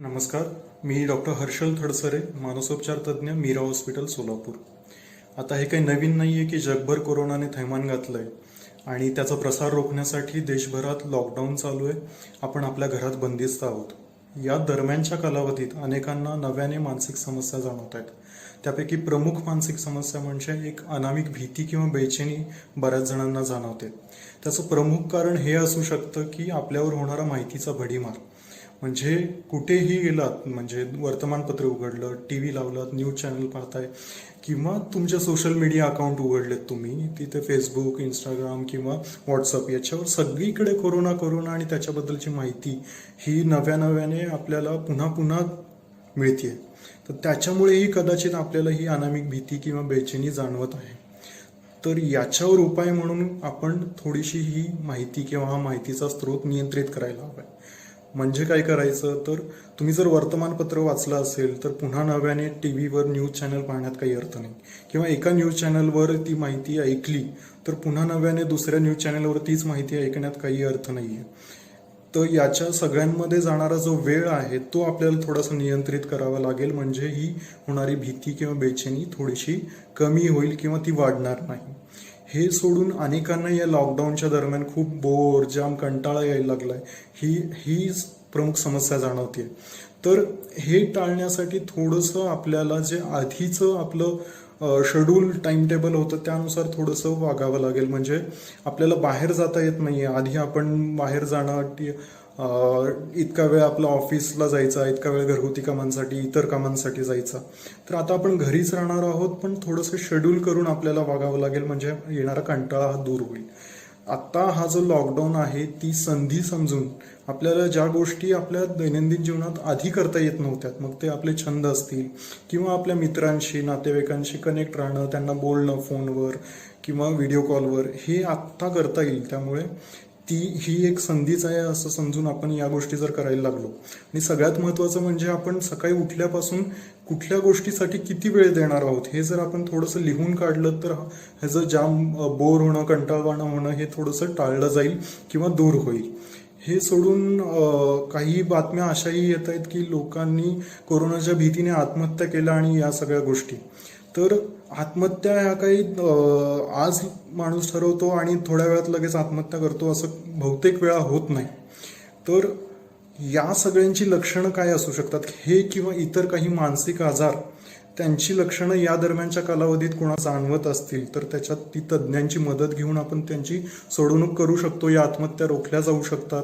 नमस्कार मी डॉक्टर हर्षल थडसरे मानसोपचार तज्ज्ञ मीरा हॉस्पिटल सोलापूर. आता हे काही नवीन नाही आहे की जगभर कोरोनाने थैमान घातलं आहे आणि त्याचा प्रसार रोखण्यासाठी देशभरात लॉकडाऊन चालू आहे. आपण आपल्या घरात बंदिस्त आहोत. या दरम्यानच्या कालावधीत अनेकांना नव्याने मानसिक समस्या जाणवत आहेत. त्यापैकी प्रमुख मानसिक समस्या म्हणजे एक अनामिक भीती किंवा बेचैनी बऱ्याच जणांना जाणवते. त्याचं प्रमुख कारण हे असू शकतं की आपल्यावर होणारा माहितीचा भडीमार. म्हणजे कुठेही गेलात म्हणजे वर्तमानपत्र उघडलं टी व्ही लावलात न्यूज चॅनल पाहताय किंवा तुमच्या सोशल मीडिया अकाउंट उघडलेत तुम्ही तिथे फेसबुक इंस्टाग्राम किंवा व्हॉट्सअप याच्यावर सगळीकडे कोरोना कोरोना आणि त्याच्याबद्दलची माहिती ही नव्या नव्याने आपल्याला पुन्हा पुन्हा मिळते तर त्याच्यामुळेही कदाचित आपल्याला ही अनामिक भीती किंवा बेचैनी जाणवत आहे. तर याच्यावर उपाय म्हणून आपण थोडीशी ही माहिती किंवा हा माहितीचा स्रोत नियंत्रित करायला हवा. आहे म्हणजे काय करायचं? तर तुम्ही जर वर्तमानपत्र वाचलं असेल तर पुन्हा नव्याने टी व्हीवर न्यूज चॅनल पाहण्यात काही अर्थ नाही. किंवा एका न्यूज चॅनलवर ती माहिती ऐकली तर पुन्हा नव्याने दुसऱ्या न्यूज चॅनलवर तीच माहिती ऐकण्यात काही अर्थ नाही आहे तर याच्या सगळ्यांमध्ये जाणारा जो वेळ आहे तो आपल्याला थोडासा नियंत्रित करावा लागेल. म्हणजे ही होणारी भीती किंवा बेचैनी थोडीशी कमी होईल किंवा ती वाढणार नाही. हे सोडून अनेकांना या लॉकडाऊनच्या दरम्यान खूप बोर जाम कंटाळा यायला लागलाय. ही हीच प्रमुख समस्या जाणवते तर हे टाळण्यासाठी थोडंसं आपल्याला जे आधीचं आपलं शेड्यूल टाइम टेबल होतं त्यानुसार थोडंसं वागावं लागेल. म्हणजे आपल्याला बाहेर जाता येत नाहीये. आधी आपण बाहेर जाणं इतका वेळ आपला ऑफिसला जायचा इतका वेळ घरगुती कामांसाठी इतर कामांसाठी जायचा. तर आता आपण घरीच राहणार आहोत पण थोडंसं शेड्यूल करून आपल्याला वागावं लागेल म्हणजे येणारा कंटाळा हा दूर होईल. आत्ता हा जो लॉकडाऊन आहे ती संधी समजून आपल्याला ज्या गोष्टी आपल्या दैनंदिन जीवनात आधी करता येत नव्हत्या मग ते आपले छंद असतील किंवा आपल्या मित्रांशी नातेवाईकांशी कनेक्ट राहणं त्यांना बोलणं फोनवर किंवा व्हिडिओ कॉलवर हे आत्ता करता येईल. त्यामुळे ती ही एक संधीच आहे असं समजून आपण या गोष्टी जर करायला लागलो. आणि सगळ्यात महत्त्वाचं म्हणजे आपण सकाळी उठल्यापासून कुठल्या गोष्टीसाठी किती वेळ देणार आहोत हे जर आपण थोडंसं लिहून काढलं तर ह्याचं जाम बोर होणं कंटाळवाणं होणं हे थोडंसं टाळलं जाईल किंवा दूर होईल. हे सोडून काही बातम्या अशाही येत आहेत की लोकांनी कोरोनाच्या भीतीने आत्महत्या केल्या आणि या सगळ्या गोष्टी. तर आत्महत्या ह्या काही आज माणूस ठरवतो आणि थोड्या वेळात लगेच आत्महत्या करतो असं बहुतेक वेळा होत नाही. तर या सगळ्यांची लक्षणं काय असू शकतात? हे किंवा इतर काही मानसिक आजार त्यांची लक्षणं या दरम्यानच्या कालावधीत कोणा जाणवत असतील तर त्याच्यात ती तज्ज्ञांची मदत घेऊन आपण त्यांची सोडवणूक करू शकतो. या आत्महत्या रोखल्या जाऊ शकतात.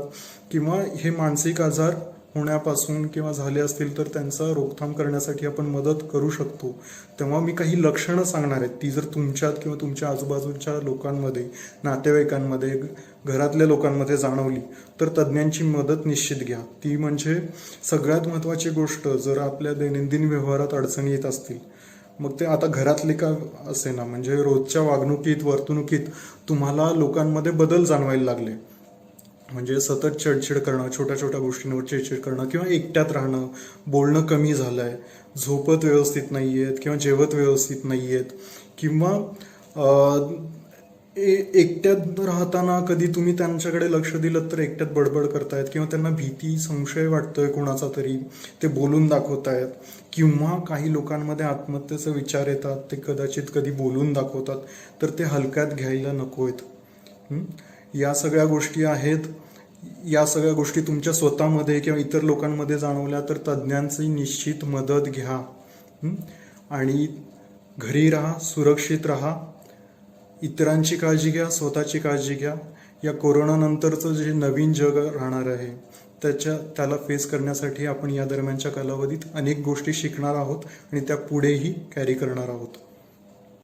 किंवा हे मानसिक आजार होण्यापासून किंवा झाले असतील तर त्यांचा रोकथाम करण्यासाठी आपण मदत करू शकतो. तेव्हा मी काही लक्षणं सांगणार आहेत. ती जर तुमच्यात किंवा तुमच्या आजूबाजूच्या लोकांमध्ये नातेवाईकांमध्ये घरातल्या लोकांमध्ये जाणवली तर तज्ज्ञांची मदत निश्चित घ्या. ती म्हणजे सगळ्यात महत्त्वाची गोष्ट जर आपल्या दैनंदिन व्यवहारात अडचणी येत असतील मग ते आता घरातले का असे ना म्हणजे रोजच्या वागणुकीत वर्तणुकीत तुम्हाला लोकांमध्ये बदल जाणवायला लागले. म्हणजे सतत चिडचिड करणं छोट्या छोट्या गोष्टींवर चिडचिड करणं किंवा एकट्यात राहणं बोलणं कमी झालं आहे झोपत व्यवस्थित नाही आहेत किंवा जेवत व्यवस्थित नाही आहेत किंवा ए- एकट्यात राहताना कधी तुम्ही त्यांच्याकडे लक्ष दिलं तर एकट्यात बडबड करतायत किंवा त्यांना भीती संशय वाटतोय कोणाचा तरी ते बोलून दाखवतायत किंवा काही लोकांमध्ये आत्महत्येचे विचार येतात ते कदाचित कधी बोलून दाखवतात तर ते हलक्यात घ्यायला नको आहेत या सगळ्या गोष्टी आहेत. या सगळ्या गोष्टी तुमच्या स्वतःमध्ये किंवा इतर लोकांमध्ये जाणवल्या तर तज्ज्ञांची निश्चित मदत घ्या. आणि घरी राहा सुरक्षित राहा. इतरांची काळजी घ्या स्वतःची काळजी घ्या. या कोरोनानंतरचं जे नवीन जग राहणार आहे त्याच्या त्याला फेस करण्यासाठी आपण या दरम्यानच्या कालावधीत अनेक गोष्टी शिकणार आहोत आणि त्या पुढेही कॅरी करणार आहोत.